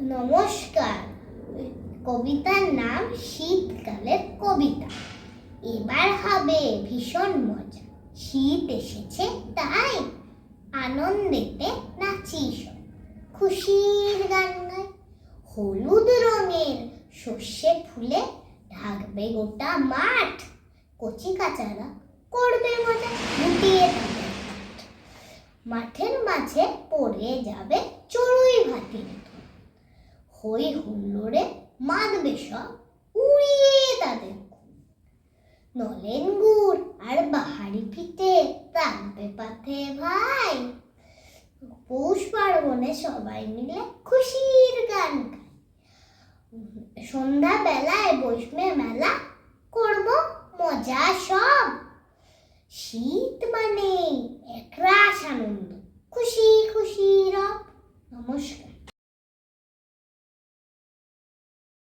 নমস্কার। কবিতার নাম শীতকালের কবিতা। এবার হবে ভীষণ মজা। শীত এসেছে, তাই আনন্দেতে নাচি খুশির গান গাই হলুদ রঙের শস্যে ফুলে ঢাকবে গোটা মাঠ। কচি কাচারা করবে মজা, লুটিয়ে মাঠের মাঝে পড়ে যাবে চড়ুই ভাতি হই হুল্লোড়ে মানবে সব, উড়িয়ে তাদের নলেন গুড় আর বাহারি পিঠে টানবে পাথে ভাই। পৌষ পার্বণে সবাই মিলে খুশির গান সন্ধ্যা বেলায় বসবে মেলা করব মজা সব। শীত মানে একরাশ আনন্দ, খুশি খুশি